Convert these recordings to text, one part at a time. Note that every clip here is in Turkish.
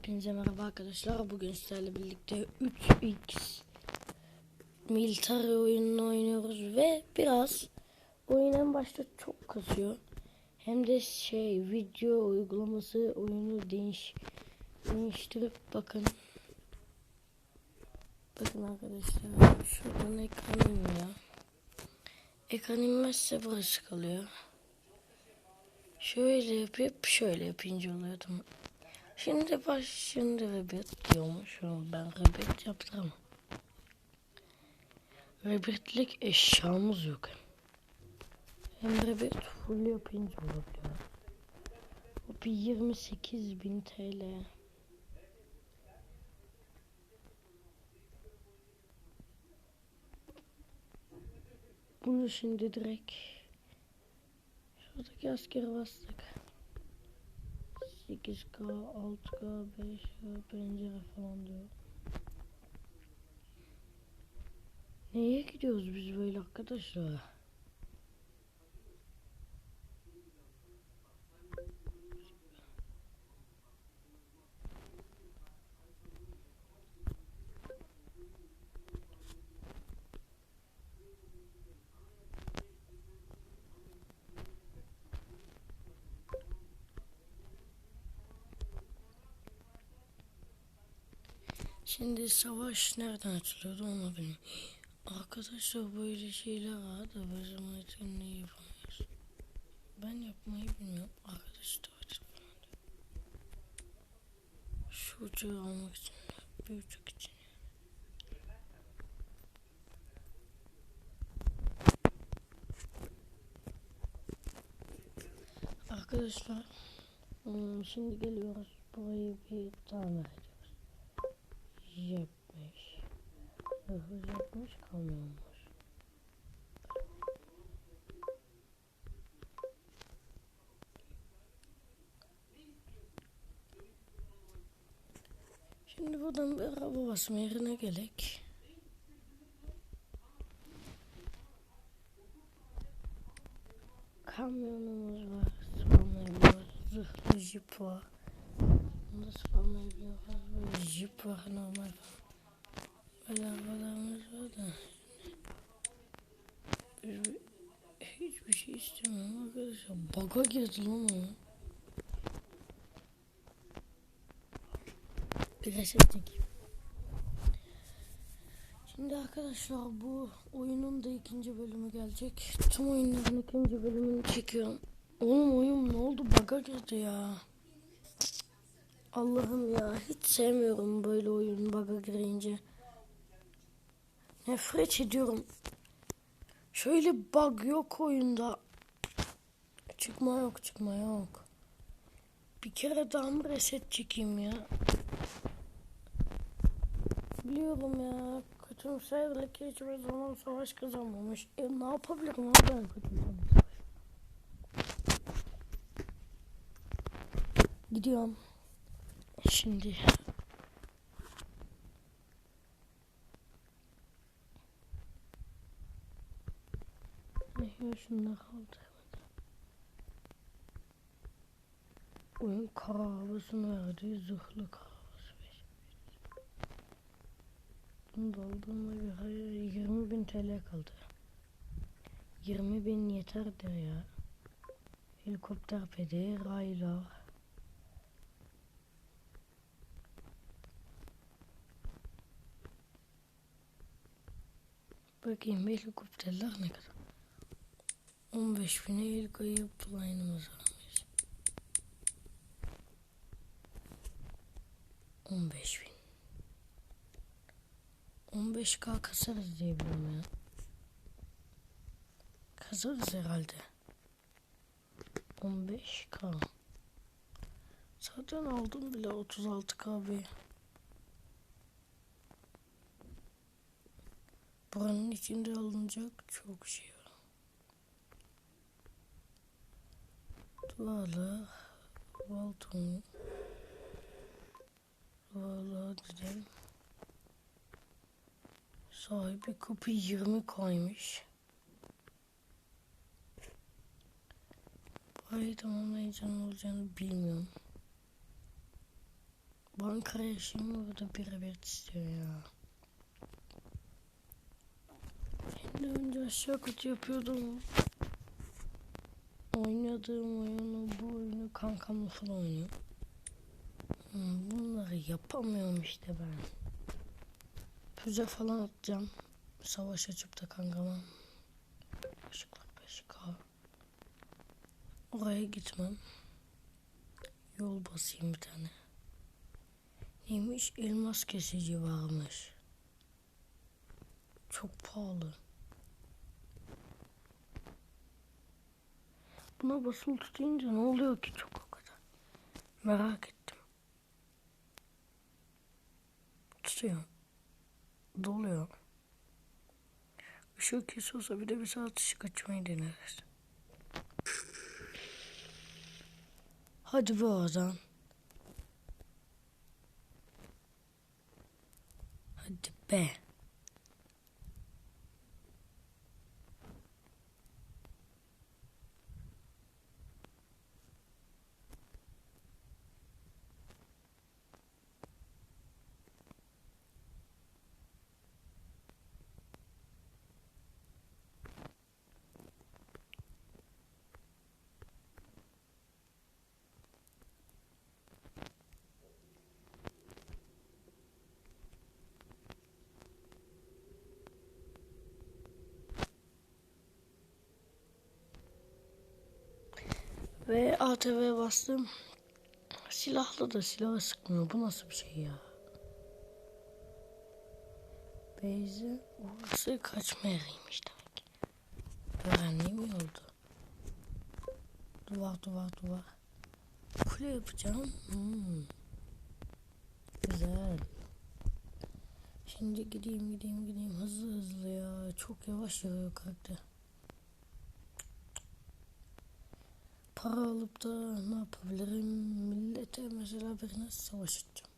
Hepinize merhaba arkadaşlar. Bugün sizlerle birlikte 3x military oyununu oynuyoruz ve biraz oyun en başta çok kasıyor. Hem de şey video uygulaması oyunu değiş değiştirip bakın. Bakın arkadaşlar şuradan ekran iniyor. Ekran inmezse burası kalıyor. Şöyle yapıp şöyle yapınca oluyor tamam. Şimdi baş şimdi rebirth diyormuş ama ben rebirth yaptıramam. Rebirth'lik eşyamız yok. Hem rebirth full yapınca olabiliyor. O bir 28 bin TL. Bunu şimdi direkt şuradaki askere bastık. 8K, 6K, 5K pencere falan diyor. Neye gidiyoruz biz böyle arkadaşlar? Şimdi savaş nereden açılıyordu onu bilmiyorum. Arkadaşlar böyle şeyler var da bizim için ne yapamıyoruz. Ben yapmayı bilmiyorum. Arkadaşlar Şu ucu almak için. Uçuk için. Arkadaşlar hmm, şimdi geliyoruz. Burayı bir tamir Yapmış. Hızlı yapmış kamyonmuş. Şimdi buradan bir araba basma yerine gelek. Kamyonumuz var. Spamlayabiliyoruz. Zırhlı jip var. Bunu da spamlayabiliyoruz. Böyle jip var normal. Böyle arabalarımız var da. Biz hiçbir şey istemiyorum arkadaşlar. Baga girdi lan o. Bir reset çekeyim. Şimdi arkadaşlar bu oyunun da ikinci bölümü gelecek. Tüm oyunların ikinci bölümünü çekiyorum. Oğlum oyun ne oldu? Baga girdi ya. Allah'ım ya hiç sevmiyorum böyle oyun baga girince. Nefret ediyorum. Şöyle bug yok oyunda. Çıkma yok çıkma yok. Bir kere daha mı reset çekeyim ya? Biliyorum ya. Kötümserlik hiçbir zaman savaş kazanmamış. E ne yapabilirim abi ben kötümserlik? Gidiyorum. Şimdi. Ne şunlar kaldı. Oyun karabasını verdi. Zırhlı karabası. Bunu da aldığıma göre 20 bin TL kaldı. 20 bin yeterdir ya. Helikopter pedi, raylar. Bakayım helikopterler ne kadar? 15 bine ilk ayı plane'ımız varmış. 15 bin. 15k kasarız diye biliyorum ya. Kasarız herhalde. 15k. Zaten aldım bile 36k bir. Buranın içinde alınacak çok şey var. Duvarlar, balton, duvarlar dedim. Sahibi kapı 20 koymuş. Burayı tamamlayınca ne olacağını bilmiyorum. Bana Ankara'ya şimdi burada birebir istiyor ya. Şimdi önce aşağı kötü yapıyordum. Oynadığım oyunu bu oyunu kankamla falan oynuyor. Hmm, bunları yapamıyorum işte ben. Füze falan atacağım. Savaş açıp da kankama. Işıklar 5K. Oraya gitmem. Yol basayım bir tane. Neymiş? Elmas kesici varmış. Çok pahalı. Buna basılı tutunca ne oluyor ki çok o kadar? Merak ettim. Tutuyor. Doluyor. Işık kesiyorsa bir de bir saat ışık açmayı deneriz. Hadi be oradan. Hadi be. Ve ATV bastım. Silahlı da silahı sıkmıyor. Bu nasıl bir şey ya? Beyze orası kaçma yeriymiş demek. ki. İyi oldu. Duvar duvar duvar. Kule yapacağım. Hmm. Güzel. Şimdi gideyim gideyim gideyim hızlı hızlı ya. Çok yavaş yürüyor karakter. Para alıp da ne yapabilirim? Millete mesela birine savaş edeceğim.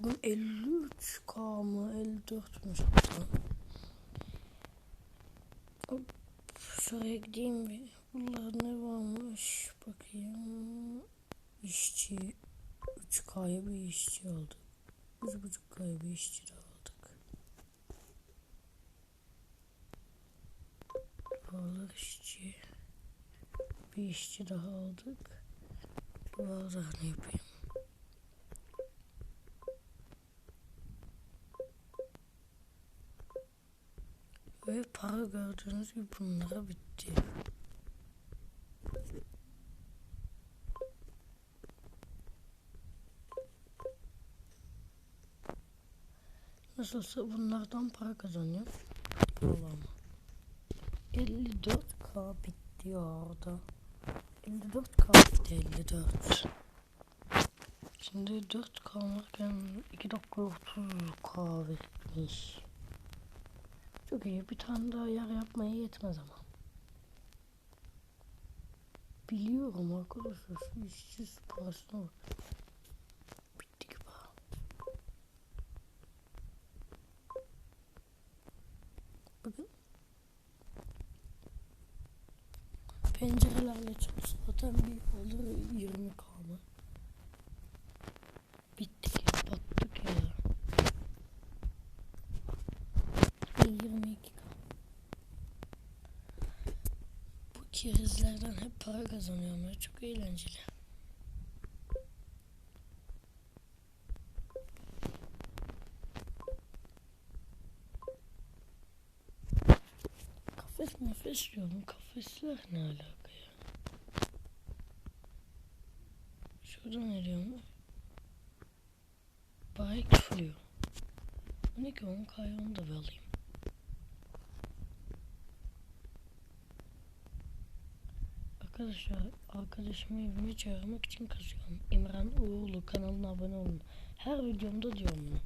Bugün 53k mı 54'müş hatta. Hop, şuraya gideyim bir. Bunlar ne varmış bakayım. İşçi 3k'ya bir işçi aldık. 3.5k'ya bir işçi daha Duvarlar işçi. Bir işçi daha aldık. Duvarlar ne yapayım? Ve para gördüğünüz gibi bunlara bitti. Nasılsa bunlardan para kazanıyor. Allah'ım. 54k bitti ya orada. 54k bitti 54. Şimdi 4k varken 2 dakika 30k bitmiş. Çok iyi bir tane daha yer yapmaya yetmez ama. Biliyorum arkadaşlar şu işsiz parasına bak. Bitti gibi. ha. Bakın. Pencerelerle çalışsa zaten bir olur 20 kalma. Bittik ya battık ya. Bir 22 kaldı. Bu kerizlerden hep para kazanıyorum ya çok eğlenceli. Nefes diyorum. Kafesler ne alaka ya? Şurada ne diyorum? Bike. Bu ne ki 10 kaya onu da alayım. Arkadaşlar arkadaşımı evime çağırmak için kazıyorum. İmran Uğurlu kanalına abone olun. Her videomda diyorum bunu.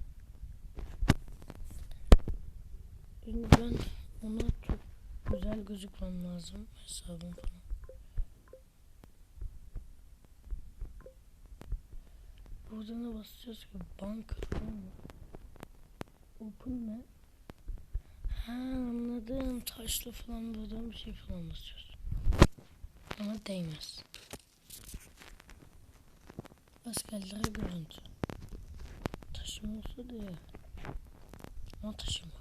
Şimdi ben ona güzel gözükmem lazım hesabım falan. Burada ne basacağız ki? Banka falan mı? Open ne? Ha anladım. Taşlı falan buradan bir şey falan basıyoruz. Ama değmez. Askerlere görüntü. Taşım olsa da ya. Ama taşım yok.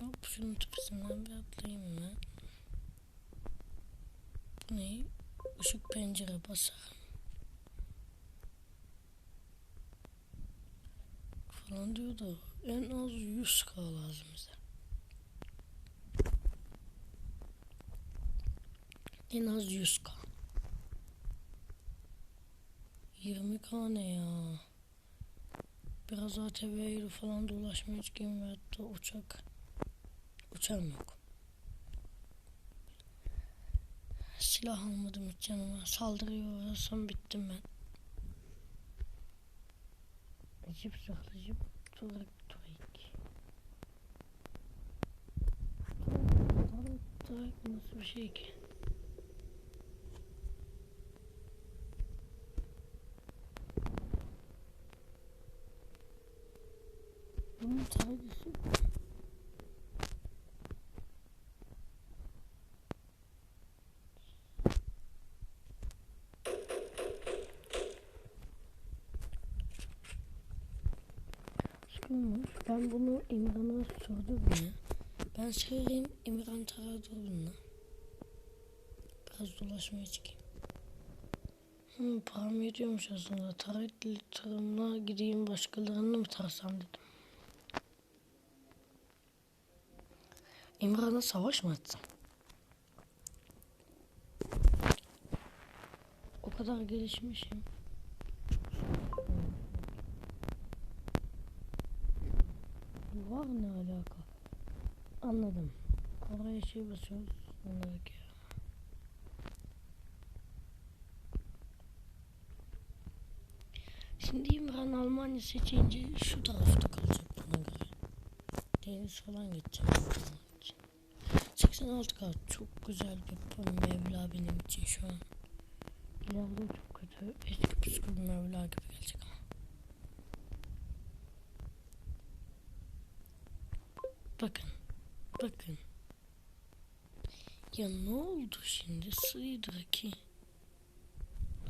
Hop şunun tepesinden bir atlayayım hemen. Bu ne? Işık pencere basar. Falan diyor da en az 100k lazım bize. En az 100k. 20k ne ya? Biraz ATV ile falan dolaşmaya çıkayım ve hatta uçak. Uçağım yok. Silah almadım hiç yanıma. Saldırıya uğrasam bittim ben. Cip zırhlı cip. Turik turik. Turik turik nasıl bir şey ki? Bunun tarihisi Sıkılmış. Ben bunu İmran'a sordum ya. Ben söyleyeyim İmran taradı bunu. Biraz dolaşmaya çıkayım. Hmm, param yetiyormuş aslında. Taraklı tarımla gideyim başkalarını mı tarsam dedim. İmran'a savaş mı etsem? O kadar gelişmişim. Var ne alaka? Anladım. Şey basıyoruz. Onlardaki. Şimdi İmran Almanya seçince şu tarafta kalacak bana göre. Deniz falan geçeceğim. onun için. 86 kart çok güzel bir Mevla benim için şu an. İleride çok kötü eski püskü Mevla gibi gelecek ama. Bakın. Bakın. Ya ne oldu şimdi? Sıydır ki.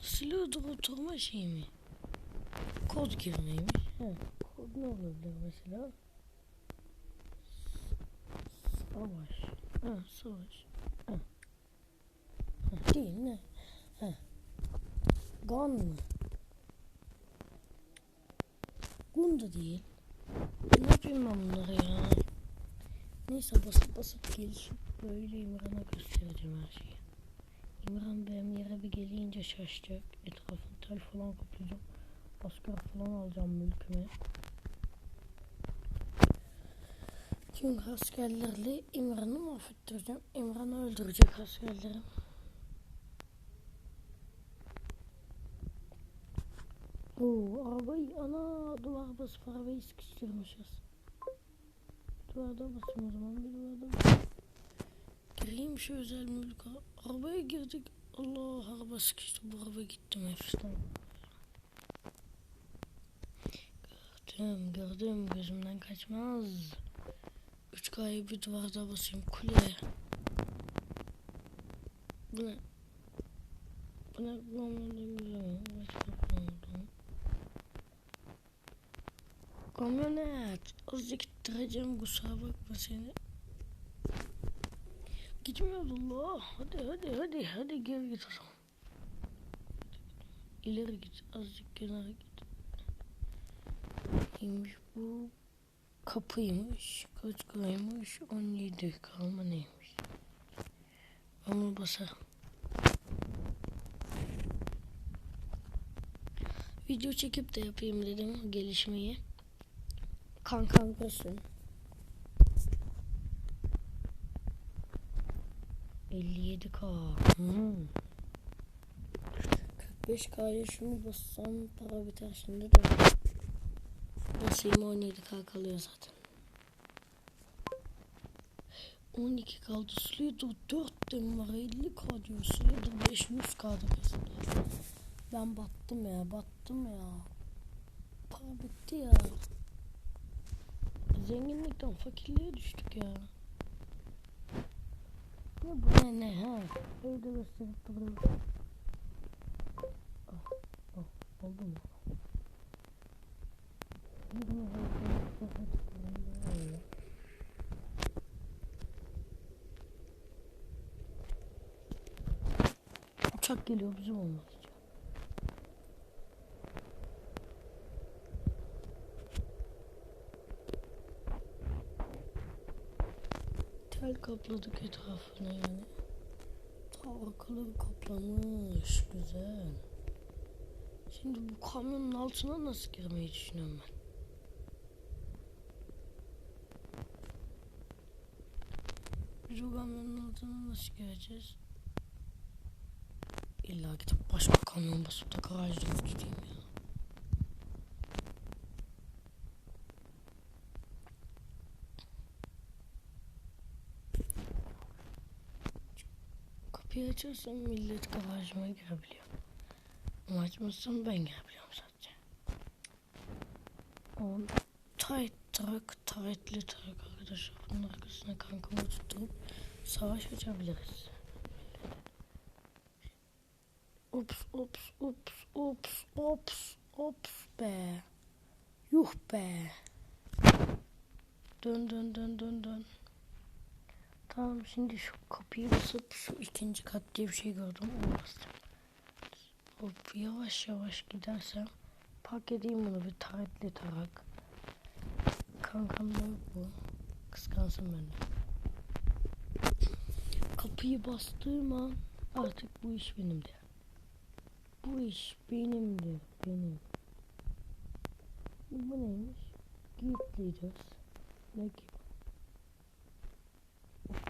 Sıydır oturma şey mi? Kod girmeymiş. He. Kod ne olabilir mesela? Savaş. Ha, savaş. Ha. Ha, değil ne? Ha. Gun mı? Gun da değil. Ne yapayım ben bunları ya? Neyse basıp basıp gelişip böyle İmran'a göstereceğim her şeyi. İmran benim yere bir gelince şaşacak. Etrafını tel falan kaplayacağım. Asker falan alacağım mülküme. Çünkü askerlerle İmran'ı mahvettireceğim. İmran'ı öldürecek askerlerim. Oo, arabayı ana duvar basıp arabayı sıkıştırmışız. Duvarda basayım o zaman bir duvarda basayım. Gireyim şu özel mülka. Arabaya girdik. Allah araba sıkıştı. Bu araba gitti mefisten. Gördüm gördüm gözümden kaçmaz. Üç kayı bir duvarda basayım kule. Bu ne? Bu ne? Bu ne? Başka ne? Kamyonet. Azıcık ittireceğim kusura bakma seni. Gitmiyor Allah. Hadi hadi hadi hadi geri git. İleri git. Azıcık kenara git. Neymiş bu? Kapıymış. Kaç kaymış? 17 kalma neymiş? Onu basarım. Video çekip de yapayım dedim gelişmeyi. Kankam görsün. 57k. Hmm. 45k'ya şunu bassam para biter şimdi de. Basayım 17k kalıyor zaten. 12 kaldı. Slater 4 dem var. 50k diyor. Slater 500k'da kesin. Ben battım ya. Battım ya. Para bitti ya. Zenginlikten fakirliğe düştük ya. Bu ne ne ha? Şekilde gösterip duruyor. Ah, ah, oldu mu? Uçak geliyor bizim olmaz. Tel kapladık etrafına yani. Arkaları kaplamış. Güzel. Şimdi bu kamyonun altına nasıl girmeyi düşünüyorum ben? Biz o kamyonun altına nasıl gireceğiz? İlla gidip başka kamyon basıp da garajda tutayım ya? Açarsam millet garajıma girebiliyor. Ama açmazsam ben girebiliyorum sadece. On tight truck, tightli truck arkadaşlar. Bunun arkasına kankamı tutup savaş açabiliriz. Ups, ups, ups, ups, ups, ups be. Yuh be. Dön dön dön dön dön. Tamam şimdi şu kapıyı basıp şu ikinci kat diye bir şey gördüm. Bastım. Hop yavaş yavaş gidersem park edeyim bunu bir taretli tarak. Kankam da bu. Kıskansın beni. Kapıyı bastığım an artık bu iş benimdi. Bu iş benimdir. Benim. Bu neymiş? Git leaders. Ne gibi?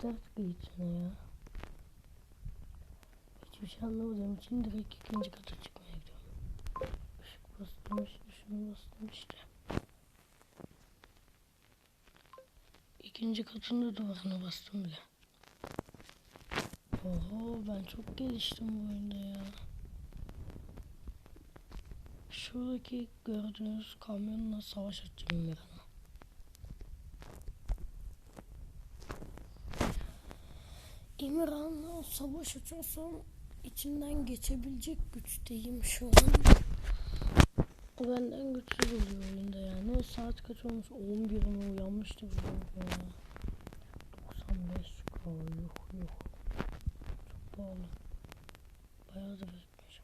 Dert ne ya? Hiçbir şey anlamadığım için direkt ikinci kata çıkmaya gidiyorum. Işık işte şunu bastım işte. İkinci katın da duvarına bastım bile. Oho ben çok geliştim bu oyunda ya. Şuradaki gördüğünüz kamyonla savaş açacağım bir ana. İmran'la savaş açarsam içinden geçebilecek güçteyim şu an. O benden güçsüz oluyor oyunda yani. Saat kaç olmuş? 11 mi uyanmıştır bu ya. 95 k yok yok. Çok pahalı. Bayağı da bekmiş.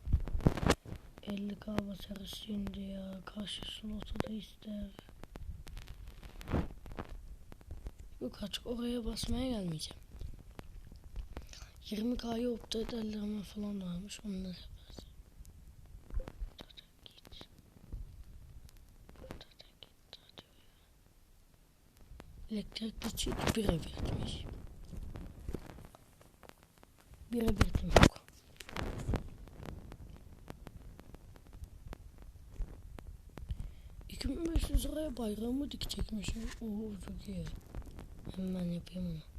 50 k basarız şimdi ya. Karşı slotu da ister. Yok artık oraya basmaya gelmeyeceğim. 20K'yı update ederlerime falan varmış. Onları yaparız. Elektrik gücü bire birikmiş. Bire birikim yok. liraya bayrağımı dikecekmişim. Oo çok iyi. Hemen yapayım onu.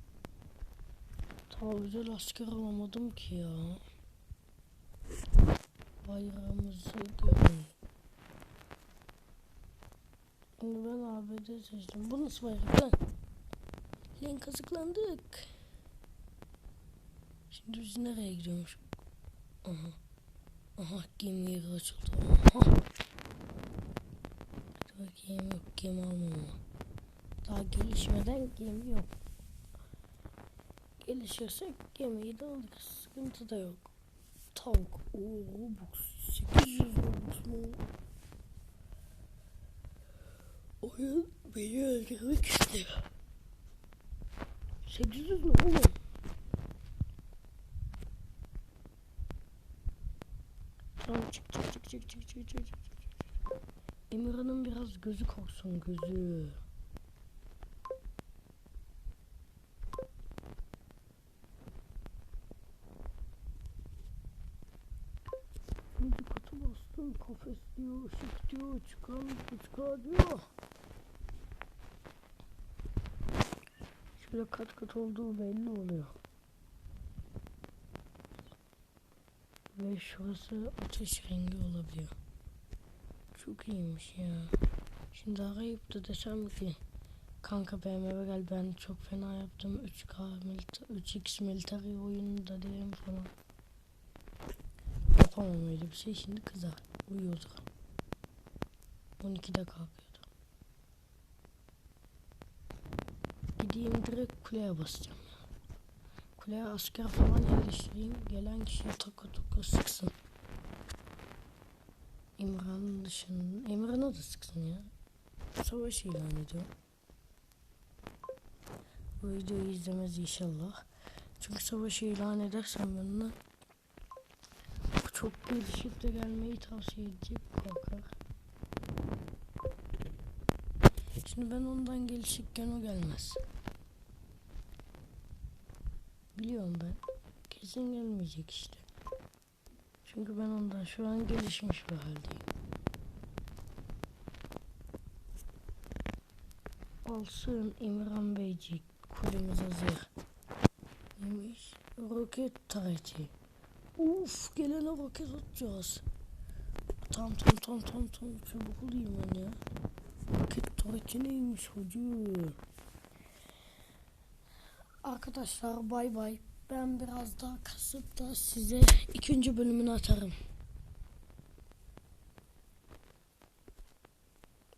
Daha güzel asker alamadım ki ya. Bayrağımızı görün. Şimdi ben ABD seçtim. Bu nasıl bayrak lan? Lan kazıklandık. Şimdi biz nereye gidiyormuş? Aha. Aha gemi yeri açıldı. Aha. Bakayım yok gemi almama. Daha gelişmeden gemi yok. Gelişirsek gemiyi de alırız. Sıkıntı da yok. Tavuk. Oo Robux. 800 Robux mu? Oyun beni öldürmek istiyor. 800 ne oğlum? Tamam çık çık çık çık çık çık çık çık. Emirhan'ın biraz gözü korksun gözü. Şimdi kutu bastım kafes diyor ışık diyor çıkan çıkar diyor. Şöyle kat kat olduğu belli oluyor. Ve şurası ateş rengi olabiliyor. Çok iyiymiş ya. Şimdi arayıp da desem ki kanka BMW gel ben çok fena yaptım 3K milita 3X military oyununda diyeyim falan. yapamam öyle bir şey. Şimdi kızar. Uyuyordur. 12'de kalkıyordu. Gideyim direkt kuleye basacağım. Kuleye asker falan yerleştireyim. Gelen kişiye toka toka sıksın. İmran dışında. İmran'a da sıksın ya. Savaş ilan ediyor. Bu videoyu izlemez inşallah. Çünkü savaşı ilan edersem bu çok gelişip de gelmeyi tavsiye edecek korkar. Şimdi ben ondan gelişikken o gelmez. Biliyorum ben. Kesin gelmeyecek işte. Çünkü ben ondan şu an gelişmiş bir haldeyim. Olsun İmran Beycik. Kulemiz hazır. Neymiş? Roket tarihçi. Uf gelene roket atacağız. Tam tam tam tam tam çabuk olayım ben ya. Tarihçi neymiş hocam? Arkadaşlar bay bay. Ben biraz daha kasıp da size ikinci bölümünü atarım.